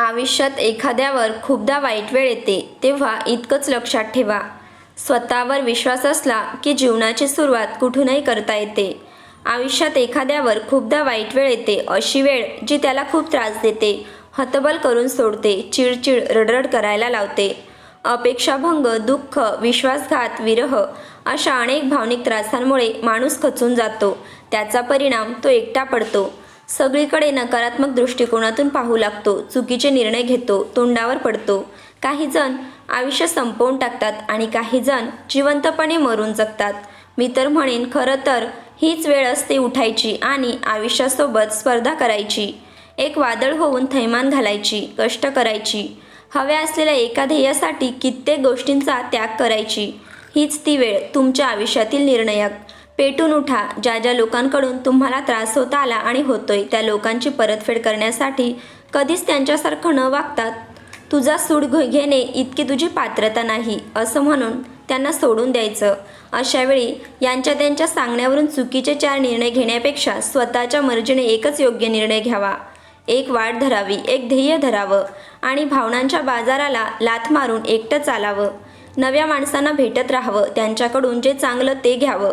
आयुष्यात एखाद्यावर खूपदा वाईट वेळ येते तेव्हा इतकंच लक्षात ठेवा. स्वतःवर विश्वास असला की जीवनाची सुरुवात कुठूनही करता येते. आयुष्यात एखाद्यावर खूपदा वाईट वेळ येते अशी वेळ जी त्याला खूप त्रास देते हतबल करून सोडते चिडचिड रडरड करायला लावते. अपेक्षाभंग दुःख विश्वासघात विरह अशा अनेक भावनिक त्रासांमुळे माणूस खचून जातो. त्याचा परिणाम तो एकटा पडतो. सगळीकडे नकारात्मक दृष्टिकोनातून पाहू लागतो चुकीचे निर्णय घेतो तोंडावर पडतो. काही जण आयुष्य संपवून टाकतात आणि काही जण जिवंतपणे मरून जगतात. मी तर म्हणेन खरं तर हीच वेळ असते उठायची आणि आयुष्यासोबत स्पर्धा करायची. एक वादळ होऊन थैमान घालायची कष्ट करायची. हव्या असलेल्या एका ध्येयासाठी कित्येक गोष्टींचा त्याग करायची. हीच ती वेळ तुमच्या आयुष्यातील निर्णयक. पेटून उठा. ज्या ज्या लोकांकडून तुम्हाला त्रास होता आला आणि होतोय त्या लोकांची परतफेड करण्यासाठी कधीच त्यांच्यासारखं न वागतात तुझा सूड घ- घेणे इतकी तुझी पात्रता नाही असं म्हणून त्यांना सोडून द्यायचं. अशावेळी यांच्या त्यांच्या सांगण्यावरून चुकीचे चार निर्णय घेण्यापेक्षा स्वतःच्या मर्जीने एकच योग्य निर्णय घ्यावा. एक वाट धरावी एक ध्येय धरावं आणि भावनांच्या बाजाराला लाथ मारून एकटं चालावं. नव्या माणसांना भेटत राहावं त्यांच्याकडून जे चांगलं ते घ्यावं.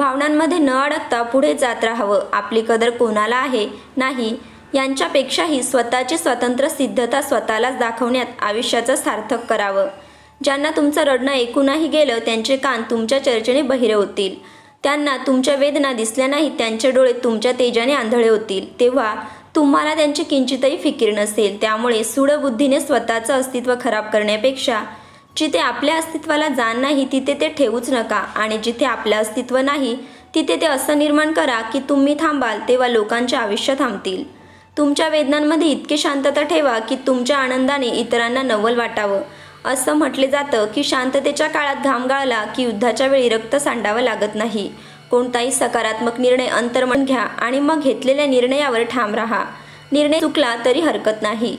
भावनांमध्ये न अडकता पुढे जात राहावं. आपली कदर कोणाला आहे? नाही. यांच्यापेक्षाही स्वतःची स्वतंत्र सिद्धता स्वतःलाच दाखवण्यात आयुष्याचं सार्थक करावं. ज्यांना तुमचं रडणं ऐकूनही गेलं त्यांचे कान तुमच्या चर्चेने बहिरे होतील. त्यांना तुमच्या वेदना दिसल्या नाही त्यांचे डोळे तुमच्या तेजाने आंधळे होतील. तेव्हा तुम्हाला त्यांची किंचितही फिकीर नसेल. त्यामुळे सूडबुद्धीने स्वतःचं अस्तित्व खराब करण्यापेक्षा जिथे आपल्या अस्तित्वाला जाण नाही तिथे ते ठेवूच नका. आणि जिथे आपलं अस्तित्व नाही तिथे ते असं निर्माण करा की तुम्ही थांबाल तेव्हा लोकांचे आयुष्य थांबतील. तुमच्या वेदनांमध्ये इतकी शांतता ठेवा की तुमच्या आनंदाने इतरांना नवल वाटावं. असं म्हटले जातं की शांततेच्या काळात घाम गाळला की युद्धाच्या वेळी रक्त सांडावं लागत नाही. कोणताही सकारात्मक निर्णय अंतर्मन घ्या आणि मग घेतलेल्या निर्णयावर ठाम राहा. निर्णय चुकला तरी हरकत नाही.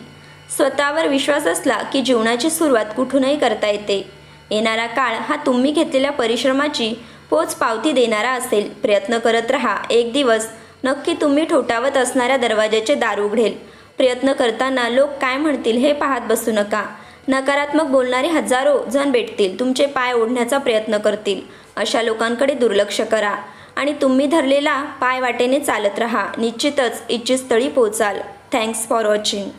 स्वतःवर विश्वास असला की जीवनाची सुरुवात कुठूनही करता येते. येणारा काळ हा तुम्ही घेतलेल्या परिश्रमाची पोच पावती देणारा असेल. प्रयत्न करत राहा. एक दिवस नक्की तुम्ही ठोठावत असणाऱ्या दरवाजाचे दार उघडेल. प्रयत्न करताना लोक काय म्हणतील हे पाहत बसू नका. नकारात्मक बोलणारे हजारो जण भेटतील. तुमचे पाय ओढण्याचा प्रयत्न करतील. अशा लोकांकडे दुर्लक्ष करा आणि तुम्ही धरलेला पाय वाटेने चालत राहा. निश्चितच इच्छितस्थळी पोचाल. Thanks for watching